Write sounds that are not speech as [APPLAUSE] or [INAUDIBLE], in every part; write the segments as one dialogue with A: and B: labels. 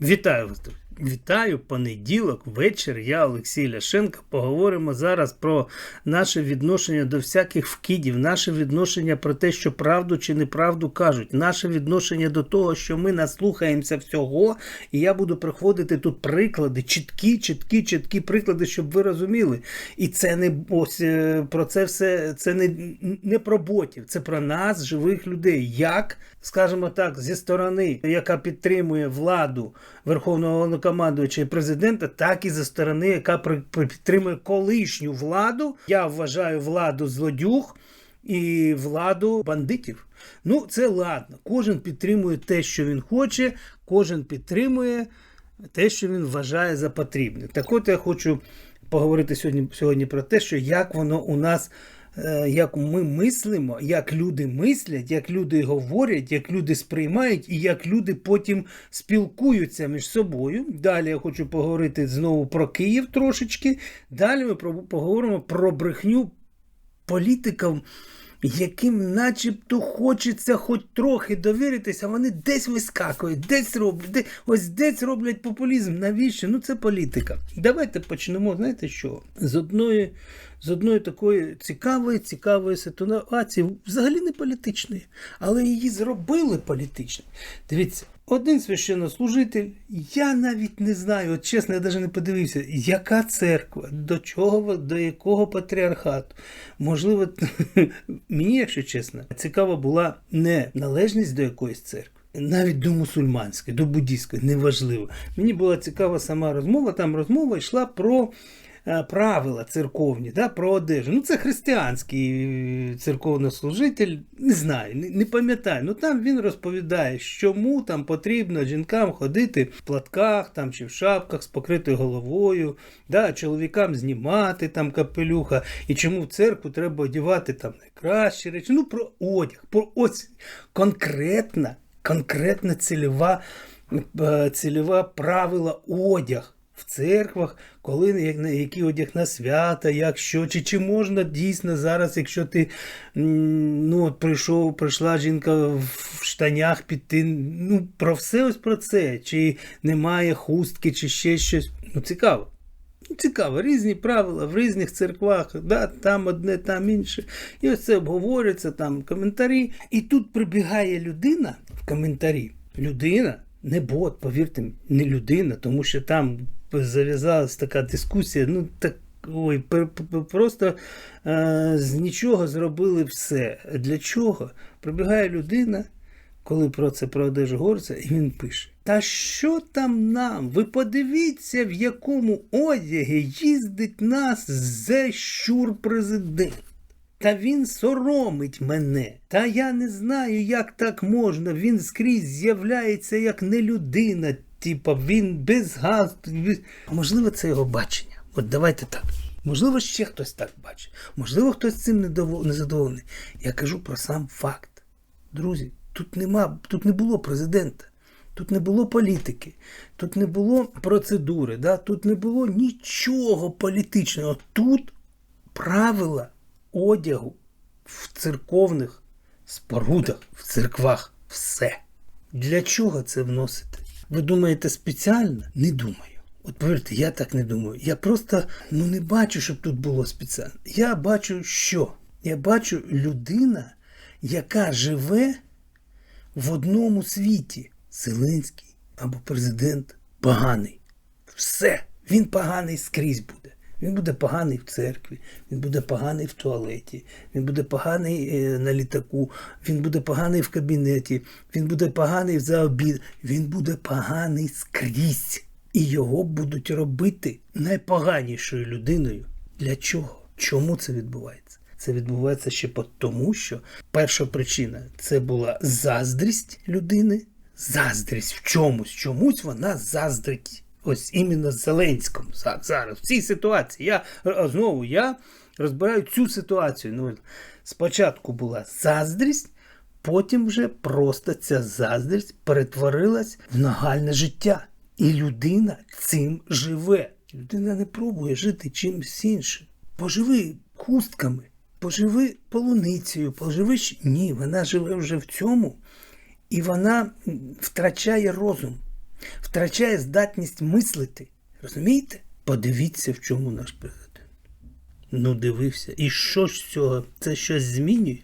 A: Вітаю вас. Вітаю понеділок, вечір. Я Олексій Ляшенко. Поговоримо зараз про наше відношення до всяких вкидів, наше відношення про те, що правду чи неправду кажуть, наше відношення до того, що ми наслухаємося всього, і я буду приходити тут приклади, чіткі, чіткі, чіткі приклади, щоб ви розуміли. І це не ось е, про це все, це не, не про ботів, це про нас, живих людей. Як, скажімо так, зі сторони, яка підтримує владу Верховного Головнокомандувача і президента, так і зі сторони, яка підтримує колишню владу. Я вважаю владу злодюг і владу бандитів. Ну, це ладно. Кожен підтримує те, що він хоче, кожен підтримує те, що він вважає за потрібне. Так от я хочу поговорити сьогодні, сьогодні про те, що як воно у нас, як ми мислимо, як люди мислять, як люди говорять, як люди сприймають і як люди потім спілкуються між собою. Далі я хочу поговорити знову про Київ трошечки. Далі ми поговоримо про брехню політикам, яким начебто хочеться хоч трохи довіритися, вони десь вискакують, десь роблять, де, ось десь роблять популізм. Навіщо? Ну це політика. Давайте почнемо, знаєте що? З одної, з одної такої цікавої, цікавої ситуації, взагалі не політичної, але її зробили політичною. Дивіться. Один священнослужитель, я навіть не знаю, от чесно, я навіть не подивився, яка церква, до чого, до якого патріархату. Можливо, [LAUGHS] мені, якщо чесно, цікава була не належність до якоїсь церкви. Навіть до мусульманської, до буддійської, неважливо. Мені була цікава сама розмова. Там розмова йшла про правила церковні, да, про одежу. Ну, це християнський е, церковнослужитель, не знаю, не, не пам'ятаю. Ну там він розповідає, чому там потрібно жінкам ходити в платках там, чи в шапках з покритою головою, да, чоловікам знімати там капелюха, і чому в церкву треба одягати там найкращі речі. Ну, про одяг, про ось конкретна, конкретна цільова, е, цільова правила одяг в церквах, коли на- який одяг на свята, як що, чи, чи можна дійсно зараз, якщо ти ну, от прийшов, прийшла жінка в штанях піти, ну про все ось про це, чи немає хустки, чи ще щось. Ну, цікаво. Цікаво, різні правила в різних церквах, да, там одне, там інше. І ось це обговорюється, там коментарі. І тут прибігає людина в коментарі. Людина, не бот, повірте, не людина, тому що там зав'язалась така дискусія. Ну так. Ой, просто е, з нічого зробили все. Для чого? Прибігає людина, коли про це про одежу говориться, і він пише: Та що там нам? Ви подивіться, в якому одягі їздить нас зе щур президент. Та він соромить мене. Та я не знаю, як так можна. Він скрізь з'являється як не людина. Типа він без газу. без- Можливо, це його бачення. От давайте так. Можливо, ще хтось так бачить. Можливо, хтось цим незадоволений. Я кажу про сам факт. Друзі, тут нема, тут не було президента, тут не було політики, тут не було процедури, да? тут не було нічого політичного. Тут правила одягу в церковних спорудах, в церквах. Все. Для чого це вносити? Ви думаєте спеціально? Не думаю. От повірте, я так не думаю. Я просто ну, не бачу, щоб тут було спеціально. Я бачу, що? Я бачу людина, яка живе в одному світі. Зеленський або президент поганий. Все. Він поганий скрізь буде. Він буде поганий в церкві, він буде поганий в туалеті, він буде поганий е, на літаку, він буде поганий в кабінеті, він буде поганий за обід, він буде поганий скрізь. І його будуть робити найпоганішою людиною. Для чого? Чому це відбувається? Це відбувається ще по тому, що перша причина це була заздрість людини. Заздрість в чомусь, чомусь вона заздрить. Ось іменно Зеленському за- зараз, в цій ситуації. Я знову я розбираю цю ситуацію. Ну, спочатку була заздрість, потім вже просто ця заздрість перетворилась в нагальне життя. І людина цим живе. Людина не пробує жити чимось іншим. Поживи хустками, поживи полуницею, поживи. Ні, вона живе вже в цьому, і вона втрачає розум. Втрачає здатність мислити. Розумієте? Подивіться, в чому наш президент. Ну, дивився. І що з цього? Це щось змінює?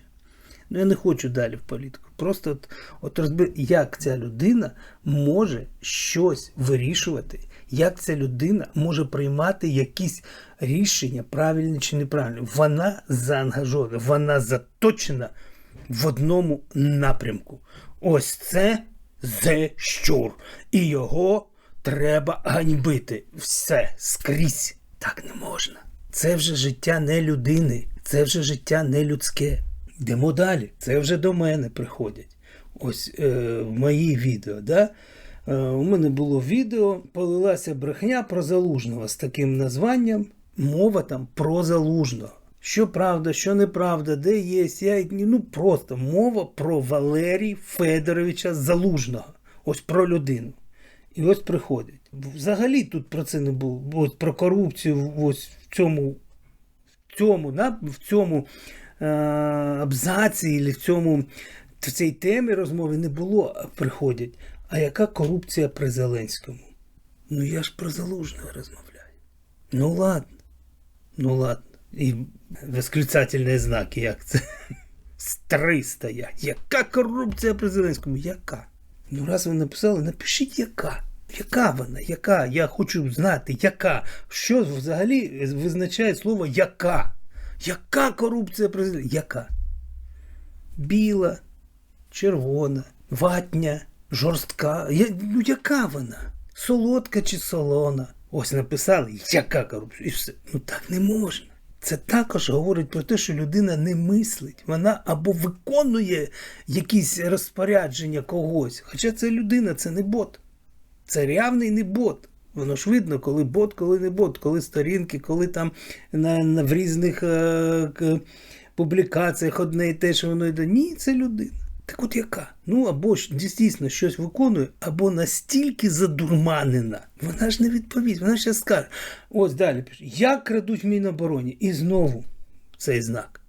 A: Ну, я не хочу далі в політику. Просто от, от розбив, як ця людина може щось вирішувати, як ця людина може приймати якісь рішення, правильні чи неправильні. Вона заангажована, вона заточена в одному напрямку. Ось це зе щур. І його треба ганьбити. Все скрізь. Так не можна. Це вже життя не людини, це вже життя не людське. Йдемо далі. Це вже до мене приходять. Ось е, в мої відео. Да? Е, у мене було відео, полилася брехня про залужного з таким названням. Мова там про залужного. Що правда, що неправда, де є, я, ну просто мова про Валерій Федоровича Залужного. Ось про людину. І ось приходять. Взагалі тут про це не було. Ось про корупцію ось в цьому, в цьому, да, в цьому е, абзаці, в цьому в цій темі розмови не було, приходять. А яка корупція при Зеленському? Ну я ж про залужного розмовляю. Ну ладно. Ну ладно. І восклицательні знаки, як це? [LAUGHS] Стри стоять. Яка корупція при Зеленському? Яка? Ну, раз ви написали, напишіть яка. Яка вона? Яка? Я хочу знати, яка. Що взагалі визначає слово яка? Яка корупція Зеленському? Яка? Біла, червона, ватня, жорстка. Я, ну яка вона? Солодка чи солона? Ось написали, яка корупція. І все. Ну так не можна. Це також говорить про те, що людина не мислить. Вона або виконує якісь розпорядження когось. Хоча це людина, це не бот. Це реальний не бот. Воно ж видно, коли бот, коли не бот, коли сторінки, коли там на, на в різних е, к, публікаціях одне і те, що воно йде. Ні, це людина. Так от яка? Ну або ж дійсно щось виконує, або настільки задурманена. Вона ж не відповість. Вона ще скаже. Ось далі пише. Як крадуть в Мінобороні? І знову цей знак.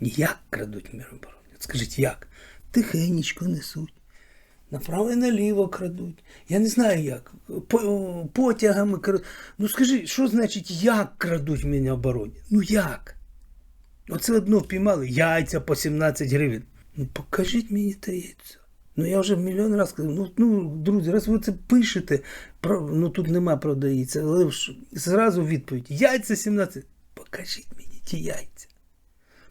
A: Як крадуть в Мінобороні? Скажіть, як? Тихенечко несуть. Направо і наліво крадуть. Я не знаю як. Потягами крадуть. Ну скажи, що значить, як крадуть в Мінобороні? Ну як? Оце одно впіймали яйця по 17 гривень. Ну покажіть мені те яйцо. Ну я вже мільйон разів сказав, ну, ну друзі, раз ви це пишете, про, ну тут нема яйця, але зразу відповідь. Яйця 17. Покажіть мені ті яйця.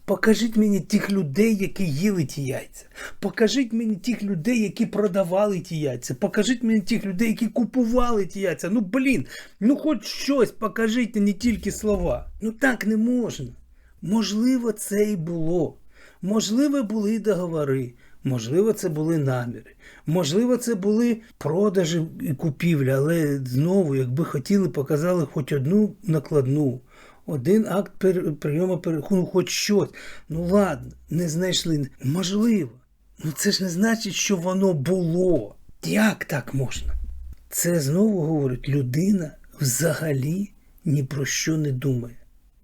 A: Покажіть мені тих людей, які їли ті яйця. Покажіть мені тих людей, які продавали ті яйця. Покажіть мені тих людей, які купували ті яйця. Ну блін, ну хоч щось покажіть, не тільки слова. Ну так не можна. Можливо, це і було. Можливо, були договори. Можливо, це були наміри. Можливо, це були продажі і купівлі, але знову, якби хотіли, показали хоч одну накладну, один акт прийому перерахунку, хоч щось. Ну ладно, не знайшли. Можливо. Ну це ж не значить, що воно було. Як так можна? Це знову говорить, людина взагалі ні про що не думає.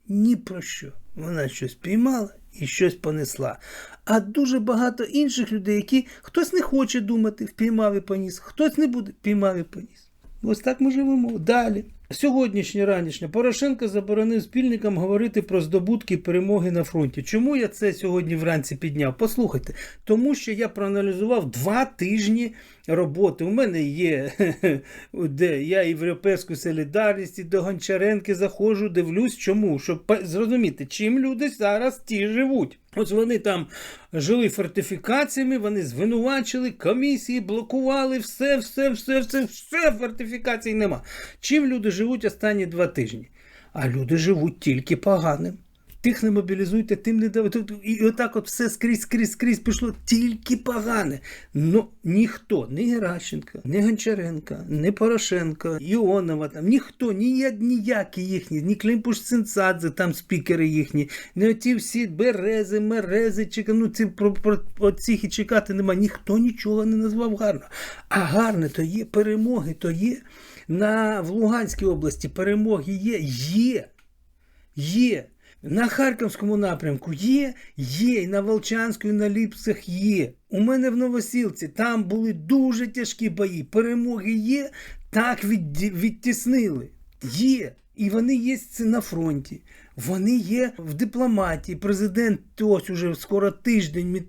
A: Ні про що. Вона щось піймала і щось понесла. А дуже багато інших людей, які хтось не хоче думати, впіймав і поніс, хтось не буде, впіймав і поніс. Ось так ми живемо далі. Сьогоднішнє ранішнє Порошенко заборонив спільникам говорити про здобутки перемоги на фронті. Чому я це сьогодні вранці підняв? Послухайте, тому що я проаналізував два тижні роботи. У мене є [LAUGHS] де я Європейську солідарність, і до Гончаренки заходжу, дивлюсь, чому, щоб зрозуміти, чим люди зараз ті живуть. Ось вони там жили фортифікаціями, вони звинувачили комісії, блокували все, все, все, все, все, фортифікацій нема. Чим люди живуть останні два тижні? А люди живуть тільки поганим. Тих не мобілізуйте, тим не давайте. І отак от все скрізь, скрізь, скрізь пішло тільки погане. Ну ніхто, ні Геращенка, ні Гончаренка, ні Порошенко, Іонова, там ніхто, ні, ніякі їхні, ні Климпуш Цинцадзе, там спікери їхні, не оті всі берези, мерези, чека, ну ці про, про, про цих і чекати нема. Ніхто нічого не назвав гарно. А гарне то є, перемоги то є. На, в Луганській області перемоги є, є. Є. На Харківському напрямку є, є, і на Волчанську, і на Ліпцях є. У мене в Новосілці там були дуже тяжкі бої. Перемоги є, так відді- відтіснили. Є. І вони є на фронті. Вони є в дипломатії. Президент ось уже скоро тиждень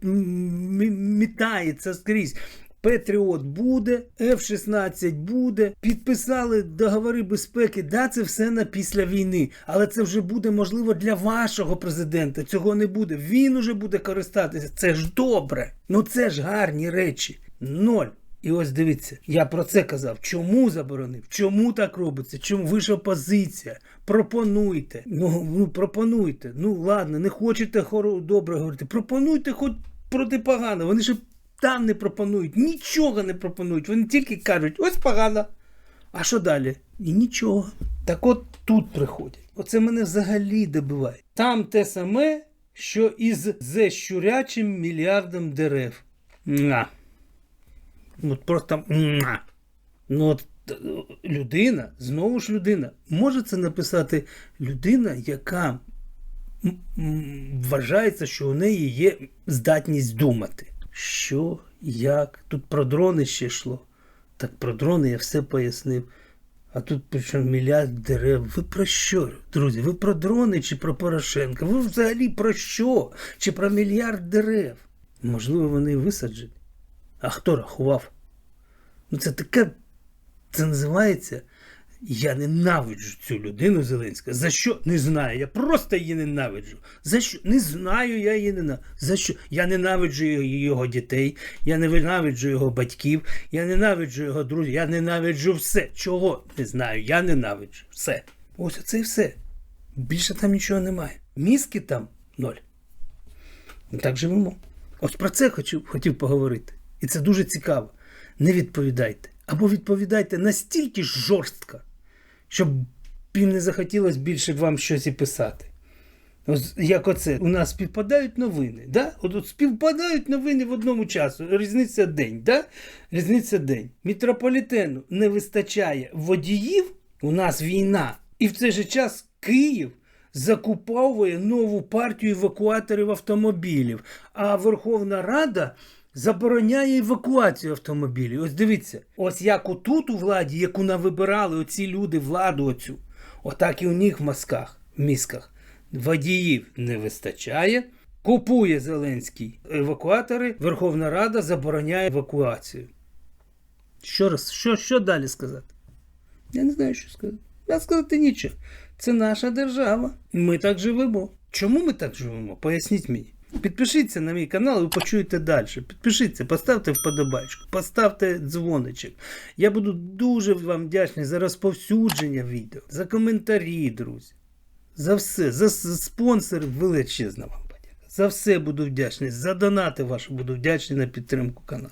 A: мітається скрізь. Петріот буде, F-16 буде. Підписали договори безпеки. Да, це все на після війни. Але це вже буде можливо для вашого президента. Цього не буде. Він уже буде користатися. Це ж добре. Ну це ж гарні речі. Ноль. І ось дивіться, я про це казав. Чому заборонив? Чому так робиться? Чому ви ж опозиція? Пропонуйте. Ну, ну пропонуйте. Ну ладно, не хочете хоро добре говорити. Пропонуйте хоч проти погано. Вони ж там не пропонують, нічого не пропонують. Вони тільки кажуть, ось погано. А що далі? І нічого. Так от тут приходять. Оце мене взагалі добиває. Там те саме, що із зе щурячим мільярдом дерев. На. От просто. муа. Ну, от е, людина, знову ж людина, може це написати людина, яка вважається, що у неї є здатність думати. Що, як? Тут про дрони ще йшло. Так про дрони я все пояснив. А тут причому мільярд дерев. Ви про що, друзі? Ви про дрони чи про Порошенка? Ви взагалі про що? Чи про мільярд дерев? Можливо, вони висаджені. А хто рахував? Ну це таке. Це називається. Я ненавиджу цю людину Зеленська. За що? Не знаю. Я просто її ненавиджу. За що? Не знаю, я її ненавиджу. За що? Я ненавиджу його- дітей, я ненавиджу його батьків, я ненавиджу його друзів, я ненавиджу все. Чого? Не знаю. Я ненавиджу. Все. Ось оце і все. Більше там нічого немає. Мізки там ноль. Ну, Так живемо. Ось про це хочу, хотів поговорити. І це дуже цікаво. Не відповідайте. Або відповідайте настільки жорстко, щоб їм не захотілося більше вам щось і писати. Ось як оце. У нас співпадають новини. Да? От, от співпадають новини в одному часу. Різниця день. Да? Різниця день. Мітрополітену не вистачає водіїв. У нас війна. І в цей же час Київ закуповує нову партію евакуаторів автомобілів. А Верховна Рада забороняє евакуацію автомобілів. Ось дивіться, ось як отут у владі, яку навибирали оці люди владу оцю, отак і у них в мазках, в мізках. Водіїв не вистачає. Купує Зеленський евакуатори, Верховна Рада забороняє евакуацію. Що, раз, що, що далі сказати? Я не знаю, що сказати. Я сказати нічого. Це наша держава. Ми так живемо. Чому ми так живемо? Поясніть мені. Підпишіться на мій канал і почуєте далі. Підпишіться, поставте вподобайку, поставте дзвоничок. Я буду дуже вам вдячний за розповсюдження відео, за коментарі, друзі. За все, за, спонсори величезна вам подяка. За все буду вдячний, за донати ваші буду вдячний на підтримку каналу.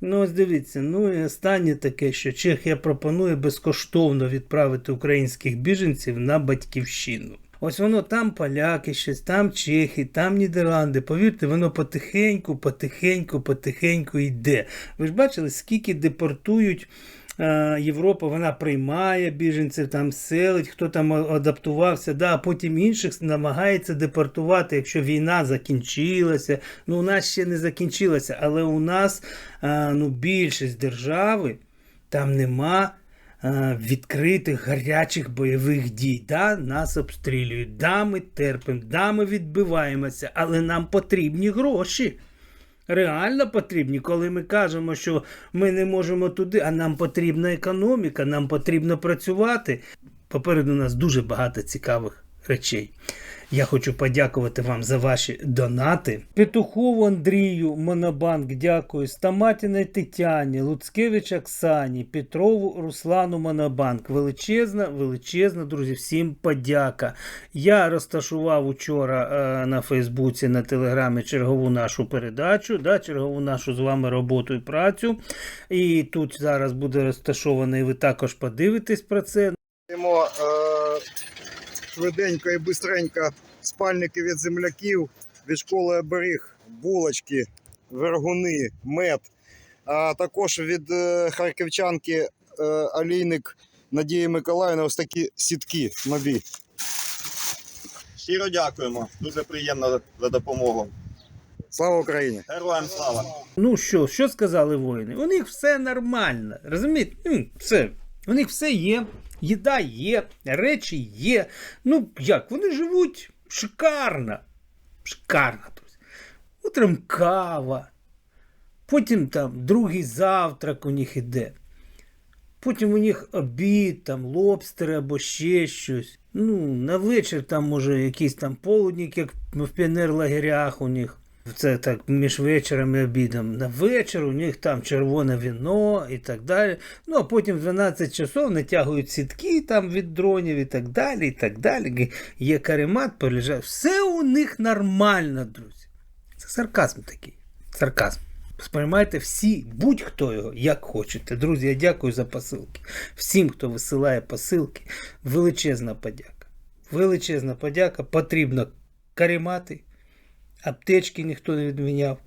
A: Ну, ось дивіться, ну і останнє таке, що Чехія пропонує безкоштовно відправити українських біженців на батьківщину. Ось воно там поляки, щось, там Чехи, там Нідерланди. Повірте, воно потихеньку, потихеньку, потихеньку йде. Ви ж бачили, скільки депортують е, Європа, вона приймає біженців, там селить, хто там адаптувався, да, а потім інших намагається депортувати, якщо війна закінчилася. Ну, у нас ще не закінчилася, але у нас е, ну, більшість держави там нема відкритих гарячих бойових дій. Да, нас обстрілюють, да, ми терпимо, да, ми відбиваємося, але нам потрібні гроші. Реально потрібні, коли ми кажемо, що ми не можемо туди, а нам потрібна економіка, нам потрібно працювати. Попереду нас дуже багато цікавих речей. Я хочу подякувати вам за ваші донати. Петухову Андрію, Монобанк, дякую. Стаматіної Тетяні, Луцкевич Оксані, Петрову Руслану Монобанк. Величезна, величезна, друзі, всім подяка. Я розташував учора е, на Фейсбуці, на Телеграмі чергову нашу передачу, да, чергову нашу з вами роботу і працю. І тут зараз буде розташовано, і ви також подивитесь про це.
B: Е, швиденько і бистренько спальники від земляків, від школи оберіг, булочки, вергуни, мед. А також від е, харківчанки е, олійник Надії Миколаївни ось такі сітки нові.
C: Щиро дякуємо. Дуже приємно за допомогу.
B: Слава Україні!
C: Героям слава!
A: Ну що, що сказали воїни? У них все нормально. Розумієте? Все. У них все є. Їда є, речі є. Ну як, вони живуть шикарно. Шикарно. Утром кава. Потім там другий завтрак у них іде. Потім у них обід, там лобстери або ще щось. Ну, на вечір там може якийсь там полудник, як в піонерлагерях у них. Це так між вечором і обідом. На вечір у них там червоне віно і так далі. Ну а потім в 12 часов натягують сітки там від дронів і так далі. і так далі. Є каремат, полежав. Все у них нормально, друзі. Це сарказм такий. Сарказм. Сприймайте всі, будь-хто його, як хочете. Друзі, я дякую за посилки. Всім, хто висилає посилки, величезна подяка. Величезна подяка. Потрібно каремати, аптечки ніхто не відміняв,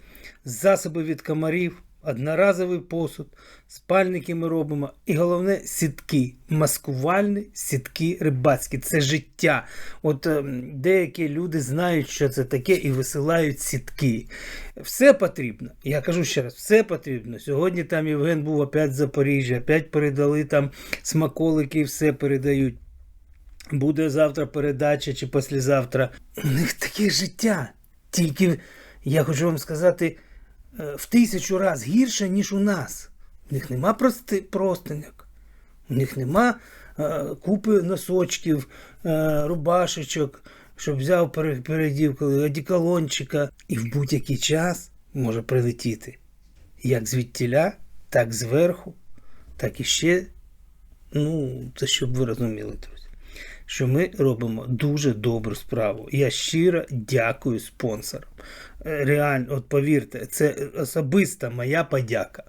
A: засоби від комарів, одноразовий посуд, спальники ми робимо. І головне сітки, маскувальні сітки рибацькі. Це життя. От ем, деякі люди знають, що це таке, і висилають сітки. Все потрібно. Я кажу ще раз, все потрібно. Сьогодні там Євген був опять з Запоріжжя, опять передали там смаколики, все передають. Буде завтра передача чи післязавтра. У них таке життя. Тільки я хочу вам сказати, е, в тисячу раз гірше, ніж у нас. У них нема прости, простиняк, у них нема е, купи носочків, е, рубашечок, щоб взяв пере- передів одіколончика. І в будь-який час може прилетіти. Як звідтіля, так зверху, так і ще. Ну, це щоб ви розуміли, що ми робимо дуже добру справу. Я щиро дякую спонсорам. Е, Реально, от повірте, це особиста моя подяка.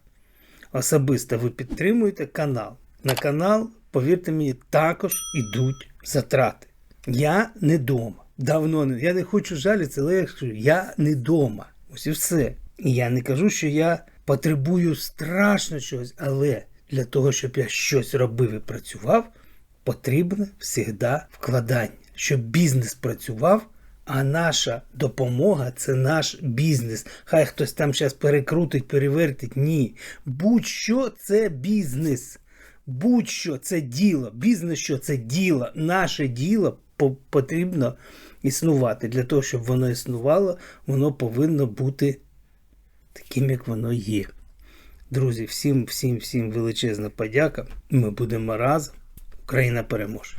A: Особисто ви підтримуєте канал. На канал, повірте мені, також ідуть затрати. Я не вдома. Давно не. Я не хочу жалітися, але я кажу, я не вдома. Ось і все. І я не кажу, що я потребую страшно чогось, але для того, щоб я щось робив і працював, потрібне завжди вкладання, щоб бізнес працював, а наша допомога це наш бізнес. Хай хтось там зараз перекрутить, перевертить. Ні. Будь-що це бізнес. Будь-що це діло. Бізнес що це діло. Наше діло потрібно існувати. Для того, щоб воно існувало, воно повинно бути таким, як воно є. Друзі, всім, всім, всім величезна подяка. Ми будемо разом. Україна переможе.